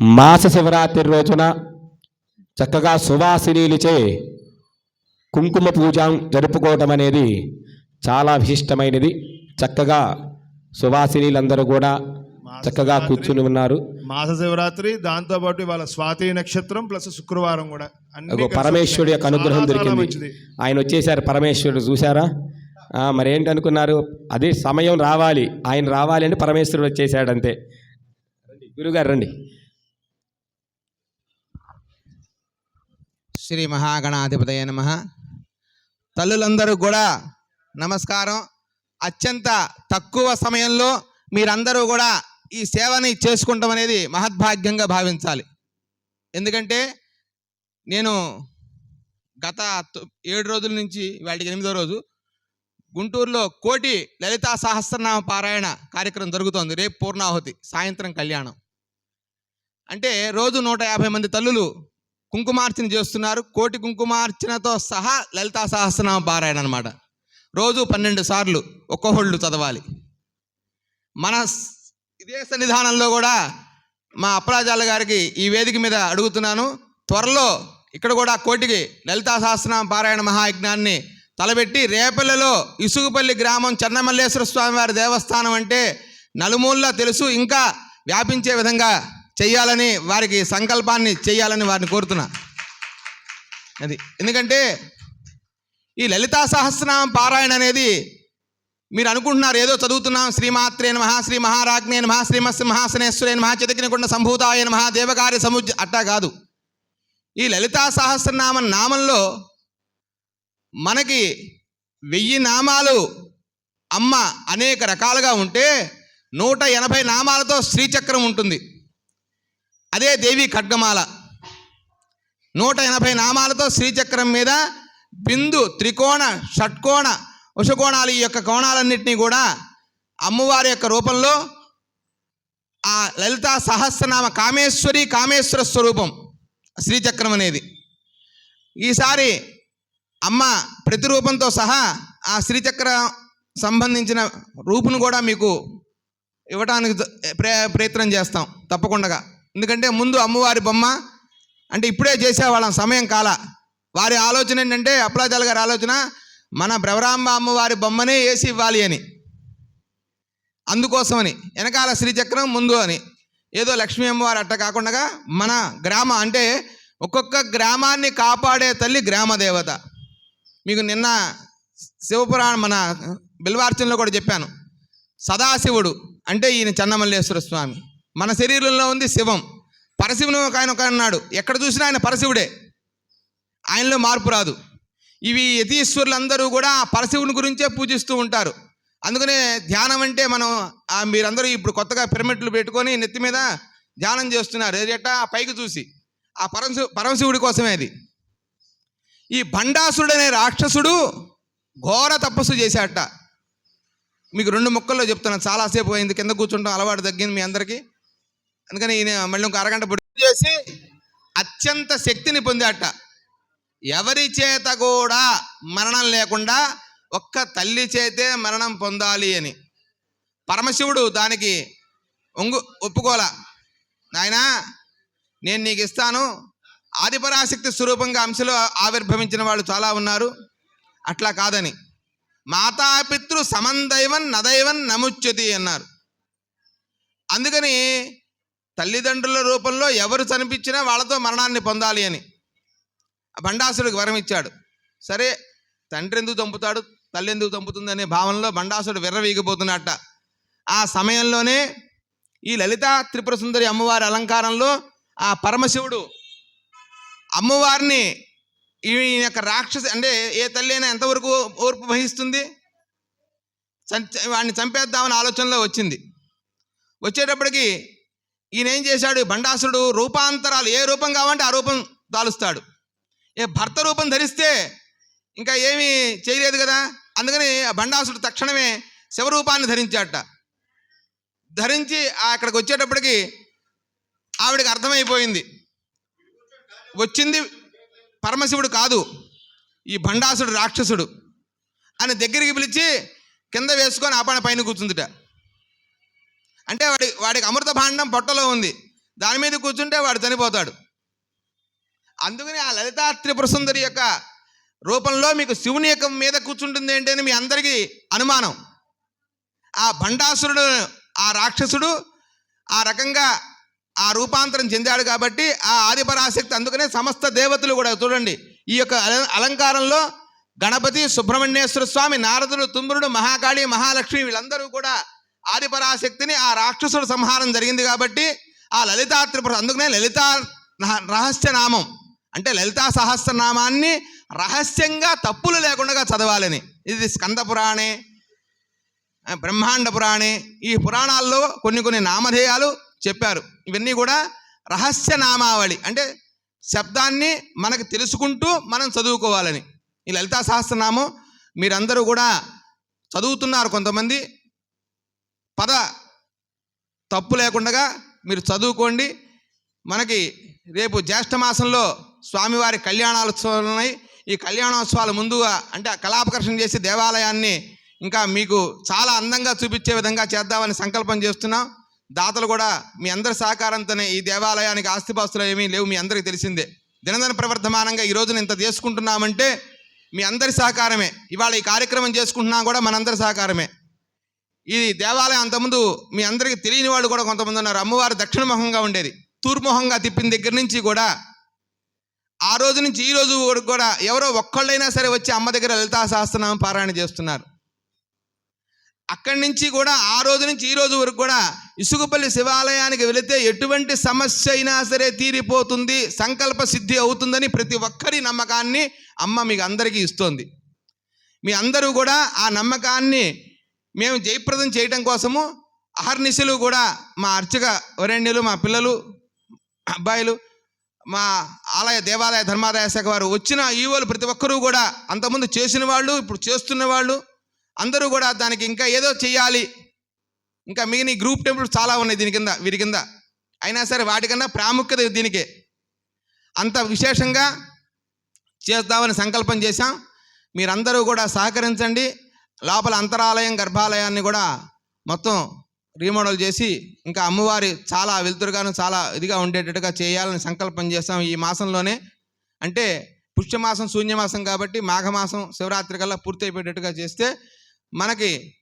మాస శివరాత్రి రోజున చక్కగా సువాసినీలచే కుంకుమ పూజ జరుపుకోవటం అనేది చాలా విశిష్టమైనది. చక్కగా సువాసినీలందరూ కూడా చక్కగా కూర్చుని ఉన్నారు. మాస శివరాత్రి దాంతో పాటు ఇవాళ స్వాతి నక్షత్రం ప్లస్ శుక్రవారం కూడా. పరమేశ్వరుడి యొక్క అనుగ్రహం దొరికింది. ఆయన వచ్చేసారు పరమేశ్వరుడు చూసారా మరేంటనుకున్నారు? అదే సమయం రావాలి. ఆయన రావాలి అంటే పరమేశ్వరుడు వచ్చేసాడు అంతే రండి, గురుగారు రండి. శ్రీ మహాగణాధిపతయ నమ. తల్లులందరూ కూడా నమస్కారం. అత్యంత తక్కువ సమయంలో మీరందరూ కూడా ఈ సేవని చేసుకుంటాం అనేది మహద్భాగ్యంగా భావించాలి. ఎందుకంటే నేను గత ఏడు రోజుల నుంచి వాటికి ఎనిమిదో రోజు గుంటూరులో కోటి లలితా సహస్రనామ పారాయణ కార్యక్రమం జరుగుతోంది. రేపు పూర్ణాహుతి సాయంత్రం కళ్యాణం. అంటే రోజు నూట యాభై మంది తల్లులు కుంకుమార్చన చేస్తున్నారు. కోటి కుంకుమార్చనతో సహా లలితా సహస్రనామ పారాయణ అనమాట రోజు పన్నెండు సార్లు ఒక్కొక్కళ్ళు చదవాలి. మన ఇదే సన్నిధానంలో కూడా మా అప్పరాజాల గారికి ఈ వేదిక మీద అడుగుతున్నాను. త్వరలో ఇక్కడ కూడా కోటికి లలితా సహస్రనామ పారాయణ మహాయజ్ఞాన్ని తలబెట్టి రేపల్లెలో ఇసుగుపల్లి గ్రామం చెన్నమల్లేశ్వర స్వామి వారి దేవస్థానం అంటే నలుమూలలా తెలుసు. ఇంకా వ్యాపించే విధంగా చెయ్యాలని వారికి సంకల్పాన్ని చెయ్యాలని వారిని కోరుతున్నా. అది. ఎందుకంటే ఈ లలితా సహస్రనామ పారాయణ అనేది మీరు అనుకుంటున్నారు ఏదో చదువుతున్నాం శ్రీమాత్రే నమ శ్రీ మహారాజ్ఞే నమ శ్రీమత్ సింహాసనేశ్వరే నమ చితకినకుండ సంభూతాయ నమ దేవకార్య సముజ్జ అట్టా కాదు. ఈ లలితా సహస్రనామ నామంలో మనకి వెయ్యి నామాలు అమ్మ అనేక రకాలుగా ఉంటే నూట ఎనభై నామాలతో శ్రీచక్రం ఉంటుంది. అదే దేవి ఖడ్గమాల. నూట ఎనభై నామాలతో శ్రీచక్రం మీద బిందు త్రికోణ షట్కోణ ఉషకోణాలు ఈ యొక్క కోణాలన్నింటినీ కూడా అమ్మవారి యొక్క రూపంలో ఆ లలిత సహస్రనామ కామేశ్వరి కామేశ్వర స్వరూపం శ్రీచక్రం అనేది. ఈసారి అమ్మ ప్రతిరూపంతో సహా ఆ శ్రీచక్ర సంబంధించిన రూపును కూడా మీకు ఇవ్వడానికి ప్రయత్నం చేస్తాం తప్పకుండా. ఎందుకంటే ముందు అమ్మవారి బొమ్మ అంటే ఇప్పుడే చేసేవాళ్ళం సమయం కాల. వారి ఆలోచన ఏంటంటే అప్పలాజాల గారి ఆలోచన మన బ్రవరాంబ అమ్మవారి బొమ్మనే వేసి ఇవ్వాలి అని. అందుకోసమని వెనకాల శ్రీచక్రం ముందు అని. ఏదో లక్ష్మీ అమ్మవారు అట్ట కాకుండా మన గ్రామ అంటే ఒక్కొక్క గ్రామాన్ని కాపాడే తల్లి గ్రామ దేవత. మీకు నిన్న శివపురాణ మన బిల్వార్చనలో కూడా చెప్పాను. సదాశివుడు అంటే ఈయన చెన్నమల్లేశ్వర స్వామి. మన శరీరంలో ఉంది శివం. పరశివుని ఒక ఆయన ఒక అన్నాడు ఎక్కడ చూసినా ఆయన పరశివుడే. ఆయనలో మార్పు రాదు. ఇవి యతీశ్వరులందరూ కూడా ఆ పరశివుని గురించే పూజిస్తూ ఉంటారు. అందుకనే ధ్యానం అంటే మనం మీరందరూ ఇప్పుడు కొత్తగా పిరమిడ్లు పెట్టుకొని నెత్తి మీద ధ్యానం చేస్తున్నారు. ఏదట పైకి చూసి. ఆ పరమశివు పరమశివుడి కోసమే అది. ఈ భండాసుడు అనే రాక్షసుడు ఘోర తపస్సు చేశాట మీకు రెండు ముక్కల్లో చెప్తున్నాను చాలాసేపు అయింది. కింద కూర్చుంటాం. అలవాటు తగ్గింది మీ అందరికీ. అందుకని ఈయన మళ్ళీ ఒక అరగంట పొడి చేసి అత్యంత శక్తిని పొందాట. ఎవరి చేత కూడా మరణం లేకుండా ఒక్క తల్లి చేతే మరణం పొందాలి అని. పరమశివుడు దానికి ఒంగు ఒప్పుకోలా నాయనా నేను నీకు ఇస్తాను. ఆదిపరాశక్తి స్వరూపంగా అంశలో ఆవిర్భవించిన వాళ్ళు చాలా ఉన్నారు. అట్లా కాదని. మాతాపితృ సమందైవన్ నదైవన్ నముచ్యతి అన్నారు. అందుకని తల్లిదండ్రుల రూపంలో ఎవరు చనిపించినా వాళ్ళతో మరణాన్ని పొందాలి అని. బండాసుడికి వరం ఇచ్చాడు. సరే తండ్రి ఎందుకు చంపుతాడు? తల్లి ఎందుకు చంపుతుంది అనే భావనలో బండాసుడు విర్రవీగిపోతున్నట్ట ఆ సమయంలోనే ఈ లలిత త్రిపుర సుందరి అమ్మవారి అలంకారంలో ఆ పరమశివుడు అమ్మవారిని ఈయన యొక్క రాక్షసి అంటే ఏ తల్లి అయినా ఎంతవరకు ఓర్పు వహిస్తుంది? చం- వాడిని చంపేద్దామని ఆలోచనలో వచ్చింది. వచ్చేటప్పటికి ఈయన ఏం చేశాడు? బండాసుడు రూపాంతరాలు ఏ రూపం కావాలంటే ఆ రూపం దాలుస్తాడు. ఏ భర్త రూపం ధరిస్తే ఇంకా ఏమీ చేయలేదు కదా? అందుకని ఆ బండాసుడు తక్షణమే శివరూపాన్ని ధరించాట ధరించి అక్కడికి వచ్చేటప్పటికి ఆవిడకి అర్థమైపోయింది. వచ్చింది పరమశివుడు కాదు ఈ భండాసుడు రాక్షసుడు అని దగ్గరికి పిలిచి కింద వేసుకొని ఆపణ పైన కూర్చుందిట. అంటే వాడి వాడికి అమృత భాండం పొట్టలో ఉంది. దాని మీద కూర్చుంటే వాడు చనిపోతాడు. అందుకని ఆ లలితా త్రిపుర సుందరి యొక్క రూపంలో మీకు శివుని యొక్క మీద కూర్చుంటుంది ఏంటి అని మీ అందరికీ అనుమానం. ఆ భండాసురుడు ఆ రాక్షసుడు ఆ రకంగా ఆ రూపాంతరం చెందాడు కాబట్టి ఆ ఆదిపరాశక్తి అందుకనే సమస్త దేవతలు కూడా చూడండి. ఈ యొక్క అలంకారంలో గణపతి సుబ్రహ్మణ్యేశ్వర స్వామి నారదుడు తుమ్మురుడు మహాకాళి మహాలక్ష్మి వీళ్ళందరూ కూడా ఆదిపరాశక్తిని ఆ రాక్షసుడు సంహారం జరిగింది కాబట్టి ఆ లలితా త్రిపుర అందుకనే లలితా రహస్యనామం రహస్య నామం. అంటే లలితా సహస్రనామాన్ని రహస్యంగా తప్పులు లేకుండా చదవాలని. ఇది స్కంద పురాణే బ్రహ్మాండ పురాణే. ఈ పురాణాల్లో కొన్ని కొన్ని నామధేయాలు చెప్పారు. ఇవన్నీ కూడా రహస్య నామావళి. అంటే శబ్దాన్ని మనకు తెలుసుకుంటూ మనం చదువుకోవాలని. ఈ లలితా సహస్రనామం మీరందరూ కూడా చదువుతున్నారు కొంతమంది. పద. తప్పు లేకుండా మీరు చదువుకోండి. మనకి రేపు జ్యేష్ఠ మాసంలో స్వామివారి కళ్యాణోత్సవాలు ఉన్నాయి ఈ కళ్యాణోత్సవాల ముందుగా అంటే ఆ కళాపకర్షణ చేసి దేవాలయాన్ని ఇంకా మీకు చాలా అందంగా చూపించే విధంగా చేద్దామని సంకల్పం చేస్తున్నాం. దాతలు కూడా మీ అందరి సహకారంతోనే ఈ దేవాలయానికి ఆస్తిపాస్తులు ఏమీ లేవు మీ అందరికీ తెలిసిందే. దినదిన ప్రవర్ధమానంగా ఈ రోజున ఇంత చేసుకుంటున్నామంటే మీ అందరి సహకారమే. ఇవాళ ఈ కార్యక్రమం చేసుకుంటున్నా కూడా మనందరి సహకారమే. ఈ దేవాలయం అంతకుముందు మీ అందరికీ తెలియని వాళ్ళు కూడా కొంతమంది ఉన్నారు. అమ్మవారు దక్షిణముఖంగా ఉండేది. తూర్ముఖంగా తిప్పిన దగ్గర నుంచి కూడా ఆ రోజు నుంచి ఈ రోజు వరకు కూడా ఎవరో ఒక్కళ్ళైనా సరే వచ్చి అమ్మ దగ్గర లలితా సహస్రనామం పారాయణ చేస్తున్నారు. అక్కడి నుంచి కూడా ఆ రోజు నుంచి ఈ రోజు వరకు కూడా ఇసుకపల్లి శివాలయానికి వెళితే ఎటువంటి సమస్య అయినా సరే తీరిపోతుంది సంకల్ప సిద్ధి అవుతుందని ప్రతి ఒక్కరి నమ్మకాన్ని అమ్మ మీకు అందరికీ ఇస్తోంది. మీ అందరూ కూడా ఆ నమ్మకాన్ని మేము జయప్రదం చేయటం కోసము ఆహర్నిశలు కూడా మా అర్చక వరేణ్యులు మా పిల్లలు అబ్బాయిలు మా ఆలయ దేవాలయ ధర్మాదాయ శాఖ వారు వచ్చిన ఈవోలు ప్రతి ఒక్కరూ కూడా అంతకుముందు చేసిన వాళ్ళు ఇప్పుడు చేస్తున్న వాళ్ళు అందరూ కూడా దానికి ఇంకా ఏదో చేయాలి ఇంకా మిగిలిన గ్రూప్ టెంపుల్స్ చాలా ఉన్నాయి దీని కింద వీరి కింద. అయినా సరే వాటికన్నా ప్రాముఖ్యత దీనికే. అంత విశేషంగా చేద్దామని సంకల్పం చేశాం. మీరందరూ కూడా సహకరించండి. లోపల అంతరాలయం గర్భాలయాన్ని కూడా మొత్తం రీమోడల్ చేసి ఇంకా అమ్మవారి చాలా వెలుతురుగాను చాలా ఇదిగా ఉండేటట్టుగా చేయాలని సంకల్పం చేస్తాం ఈ మాసంలోనే. అంటే పుష్యమాసం శూన్యమాసం కాబట్టి మాఘమాసం శివరాత్రి కల్లా పూర్తి అయిపోయేటట్టుగా చేస్తే మనకి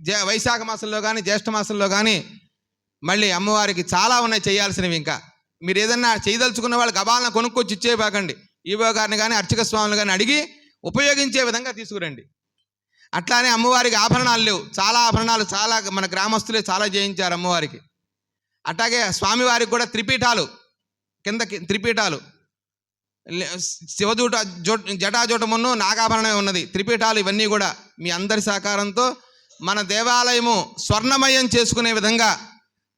జే వైశాఖ మాసంలో కానీ జ్యేష్ఠ మాసంలో కానీ మళ్ళీ అమ్మవారికి చాలా ఉన్నాయి చేయాల్సినవి ఇంకా. మీరు ఏదన్నా చేయదలుచుకున్న వాళ్ళు గబాలను కొనుక్కొచ్చి ఇచ్చేయబాకండి ఈవో గారిని కానీ అర్చక స్వామిని కానీ అడిగి ఉపయోగించే విధంగా తీసుకురండి. అట్లానే అమ్మవారికి ఆభరణాలు లేవు. చాలా ఆభరణాలు చాలా మన గ్రామస్తులే చాలా చేయించారు అమ్మవారికి. అట్లాగే స్వామివారికి కూడా త్రిపీఠాలు కిందకి త్రిపీఠాలు. శివజూట జో జటాజూటమును నాగాభరణమే ఉన్నది. త్రిపీఠాలు ఇవన్నీ కూడా మీ అందరి సహకారంతో మన దేవాలయము స్వర్ణమయం చేసుకునే విధంగా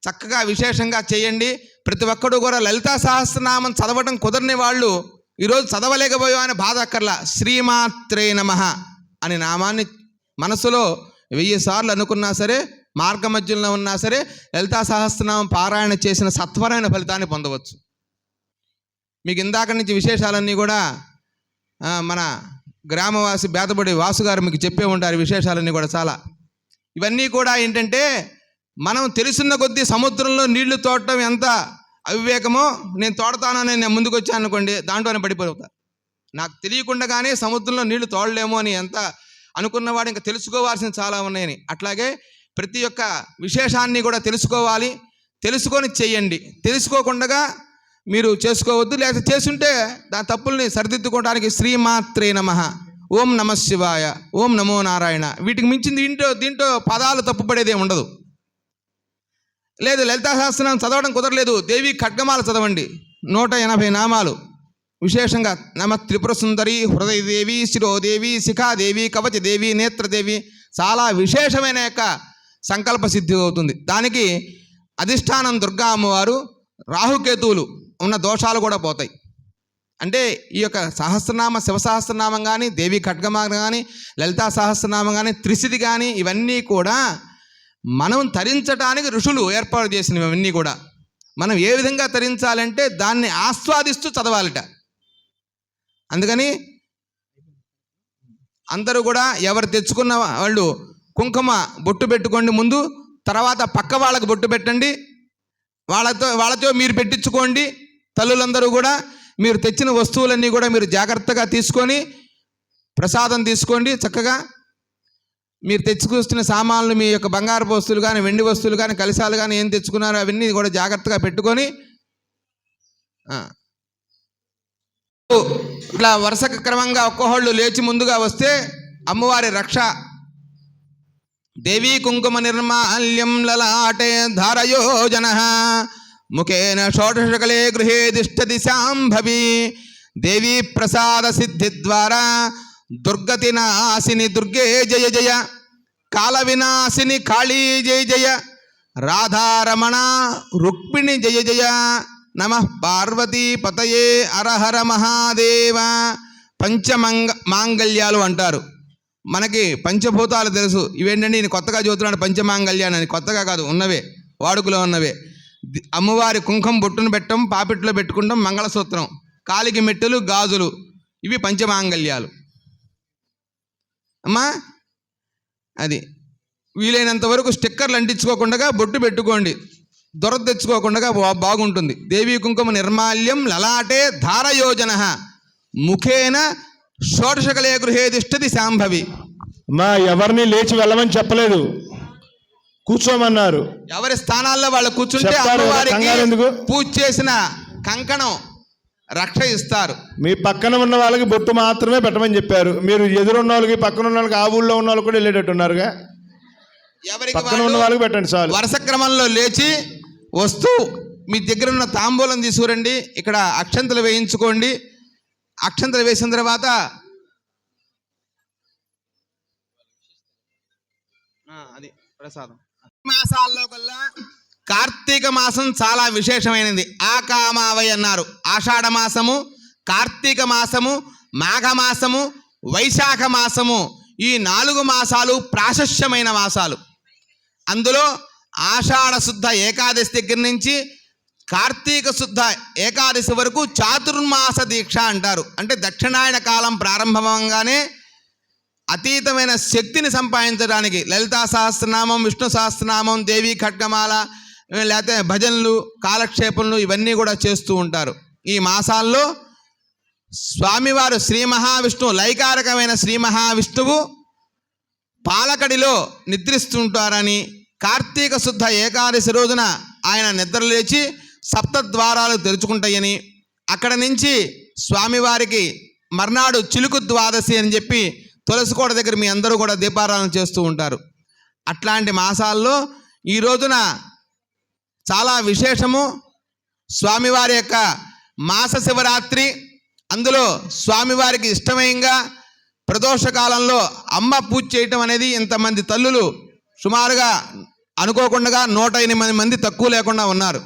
చక్కగా విశేషంగా చేయండి. ప్రతి ఒక్కడు కూడా లలితా సహస్రనామం చదవటం కుదరని వాళ్ళు ఈరోజు చదవలేకపోయామని బాధ అక్కర్లా శ్రీమాత్రే నమ అనే నామాన్ని మనసులో వెయ్యి సార్లు అనుకున్నా సరే మార్గ మధ్యంలో ఉన్నా సరే లలితా సహస్రనామం పారాయణ చేసిన సత్వరమైన ఫలితాన్ని పొందవచ్చు. మీకు ఇందాక నుంచి విశేషాలన్నీ కూడా మన గ్రామవాసి బేతబడి వాసుగారు మీకు చెప్పే ఉంటారు విశేషాలన్నీ కూడా చాలా. ఇవన్నీ కూడా ఏంటంటే మనం తెలుసున్న కొద్దీ సముద్రంలో నీళ్ళు తోడటం ఎంత అవివేకమో నేను తోడతానని నేను ముందుకు వచ్చాను అనుకోండి దాంట్లోనే పడిపోతా. నాకు తెలియకుండానే సముద్రంలో నీళ్ళు తోడలేమో అని ఎంత అనుకున్నవాడు ఇంకా తెలుసుకోవాల్సిన చాలా ఉన్నాయని. అట్లాగే ప్రతి ఒక్క విశేషాన్ని కూడా తెలుసుకోవాలి. తెలుసుకొని చెయ్యండి తెలుసుకోకుండా మీరు చేసుకోవద్దు. లేకపోతే చేసుంటే దాని తప్పుల్ని సరిదిద్దుకోవడానికి శ్రీమాత్రే నమ. ఓం నమ శివాయ. ఓం నమో నారాయణ. వీటికి మించింది దీంట్లో దీంట్లో పదాలు తప్పుపడేదే ఉండదు. లేదు లలితా సహస్రం చదవడం కుదరలేదు. దేవి ఖడ్గమాల చదవండి. నూట ఎనభై నామాలు. విశేషంగా నమ త్రిపుర సుందరి హృదయదేవి శిరోదేవి శిఖాదేవి కవచదేవి నేత్రదేవి చాలా విశేషమైన యొక్క సంకల్ప సిద్ధి అవుతుంది. దానికి అధిష్టానం దుర్గా అమ్మవారు రాహుకేతువులు ఉన్న దోషాలు కూడా పోతాయి. అంటే ఈ యొక్క సహస్రనామ శివ సహస్రనామం కానీ దేవి ఖడ్గమాగం కానీ లలితా సహస్రనామం కానీ త్రిశిది కానీ ఇవన్నీ కూడా మనం తరించడానికి ఋషులు ఏర్పాటు చేసినవి ఇవన్నీ కూడా. మనం ఏ విధంగా తరించాలంటే దాన్ని ఆస్వాదిస్తూ చదవాలట. అందుకని అందరూ కూడా ఎవరు తెచ్చుకున్న వాళ్ళు కుంకుమ బొట్టు పెట్టుకోండి ముందు తర్వాత పక్క వాళ్ళకి బొట్టు పెట్టండి. వాళ్ళతో వాళ్ళతో మీరు పెట్టించుకోండి. తల్లులందరూ కూడా మీరు తెచ్చిన వస్తువులన్నీ కూడా మీరు జాగ్రత్తగా తీసుకొని ప్రసాదం తీసుకోండి చక్కగా. మీరు తెచ్చుకొస్తున్న సామాన్లు మీ యొక్క బంగారు వస్తువులు కానీ వెండి వస్తువులు కానీ కలిసాలు కానీ ఏం తెచ్చుకున్నారో అవన్నీ కూడా జాగ్రత్తగా పెట్టుకొని ఇట్లా వరుస క్రమంగా ఒక్కొక్కళ్ళు లేచి ముందుగా వస్తే అమ్మవారి రక్ష. దేవీ కుంకుమ నిర్మాల్యం లలాటే ధారయో జన. ముఖేన షోడశకలే గృహే దిష్ట దిశాంభవి దేవీ ప్రసాద సిద్ధి ద్వారా దుర్గతి నాశిని దుర్గే జయ జయ. కాల వినాశిని కాళీ జయ జయ. రాధారమణ రుక్మిణి జయ జయ. నమ పార్వతీ పతయే అరహర మహాదేవ. పంచమంగ మాంగళ్యాలు అంటారు. మనకి పంచభూతాలు తెలుసు. ఇవేంటండి? నేను కొత్తగా చదువుతున్నాను పంచమాంగళ్యాన్ని. కొత్తగా కాదు ఉన్నవే. వాడుకలో ఉన్నవే. అమ్మవారి కుంకుమ బొట్టును పెట్టడం పాపిట్లో పెట్టుకుంటాం మంగళసూత్రం. కాలికి మెట్టులు గాజులు. ఇవి పంచమాంగళ్యాలు. అమ్మా! అది వీలైనంత వరకు స్టిక్కర్లు అంటించుకోకుండా బొట్టు పెట్టుకోండి. దొర తెచ్చుకోకుండా బాగుంటుంది. దేవీ కుంకుమ నిర్మాల్యం లలాటే ధారయోజన. ముఖేన షోడశకలే గృహే తిష్టది శాంభవి. మా ఎవరిని లేచి వెళ్ళమని చెప్పలేదు. కూర్చోమన్నారు. ఎవరి స్థానాల్లో వాళ్ళు కూర్చుంటే అమ్మవారికి? పూజ చేసిన కంకణం రక్ష ఇస్తారు. మీ పక్కన ఉన్న వాళ్ళకి బొట్టు మాత్రమే పెట్టమని చెప్పారు. మీరు ఎదురున్న వాళ్ళకి పక్కన ఉన్న వాళ్ళకి ఆ ఊళ్ళో ఉన్న వాళ్ళు కూడా వెళ్ళేటట్టున్నారుగా? ఎవరికి పక్కన ఉన్న వాళ్ళు వాళ్ళకి పెట్టండి చాలు. వరుస క్రమంలో లేచి వస్తూ మీ దగ్గర ఉన్న తాంబూలం తీసుకురండి. ఇక్కడ అక్షంతలు వేయించుకోండి. అక్షంతలు వేసిన తర్వాత అది ప్రసాదం. మాసాల్లో కల్లా కార్తీక మాసం చాలా విశేషమైనది. ఆకామావై అన్నారు. ఆషాఢ మాసము కార్తీక మాసము మాఘ మాసము వైశాఖ మాసము ఈ నాలుగు మాసాలు ప్రాశస్యమైన మాసాలు. అందులో ఆషాఢ శుద్ధ ఏకాదశి దగ్గర నుంచి కార్తీక శుద్ధ ఏకాదశి వరకు చాతుర్మాస దీక్ష అంటారు. అంటే దక్షిణాయన కాలం ప్రారంభంగానే అతీతమైన శక్తిని సంపాదించడానికి లలితా సహస్రనామం విష్ణు సహస్రనామం దేవి ఖడ్గమాల లేకపోతే భజనలు కాలక్షేపములు ఇవన్నీ కూడా చేస్తూ ఉంటారు. ఈ మాసాల్లో స్వామివారు శ్రీ మహావిష్ణువు లైకారకమైన శ్రీ మహావిష్ణువు పాలకడిలో నిద్రిస్తుంటారని కార్తీక శుద్ధ ఏకాదశి రోజున ఆయన నిద్రలేచి సప్త ద్వారాలు తెరుచుకుంటాయని అక్కడ నుంచి స్వామివారికి మర్నాడు చిలుకు ద్వాదశి అని చెప్పి తులసికోట దగ్గర మీ అందరూ కూడా దీపారాధన చేస్తూ ఉంటారు. అట్లాంటి మాసాల్లో ఈ రోజున చాలా విశేషము. స్వామివారి యొక్క మాస శివరాత్రి అందులో స్వామివారికి ఇష్టమయంగా ప్రదోష కాలంలో అమ్మ పూజ చేయటం అనేది ఇంతమంది తల్లులు సుమారుగా అనుకోకుండా నూట ఎనిమిది మంది తక్కువ లేకుండా ఉన్నారు.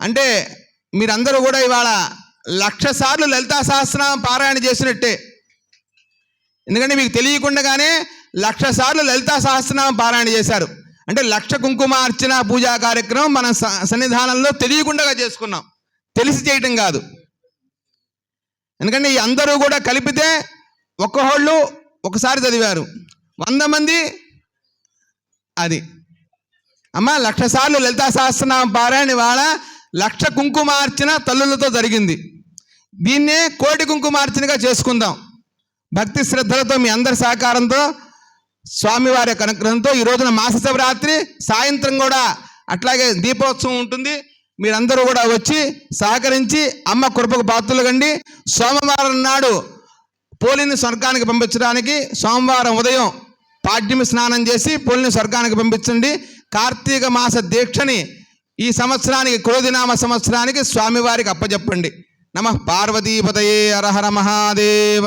అంటే మీరందరూ కూడా ఇవాళ లక్ష సార్లు లలితా సహస్రనామం పారాయణ చేసినట్టే. ఎందుకంటే మీకు తెలియకుండానే లక్ష సార్లు లలితా సహస్రనామం పారాయణ చేశారు. అంటే లక్ష కుంకుమ అర్చన పూజా కార్యక్రమం మన స- సన్నిధానంలో తెలియకుండా చేసుకున్నాం. తెలిసి చేయటం కాదు. ఎందుకంటే ఈ అందరూ కూడా కలిపితే ఒక్కహోళ్ళు ఒకసారి చదివారు. వంద మంది అది. అమ్మ లక్ష సార్లు లలితా సహస్రనామ పారాయణ ఇవాళ లక్ష కుంకుమార్చన తల్లులతో జరిగింది. దీన్నే కోటి కుంకుమార్చనగా చేసుకుందాం. భక్తి శ్రద్ధలతో మీ అందరి సహకారంతో స్వామివారి యొక్క అనుగ్రహంతో ఈ రోజున మాస శివరాత్రి సాయంత్రం కూడా అట్లాగే దీపోత్సవం ఉంటుంది. మీరందరూ కూడా వచ్చి సహకరించి అమ్మ కృపకు పాత్రలు కండి. సోమవారం నాడు పోలిని స్వర్గానికి పంపించడానికి సోమవారం ఉదయం పాడ్యమి స్నానం చేసి పోలిని స్వర్గానికి పంపించండి. కార్తీక మాస దీక్షని ఈ సంవత్సరానికి క్రోధినామ సంవత్సరానికి స్వామివారికి అప్పచెప్పండి నమ పార్వతీపతయే అరహర మహాదేవ.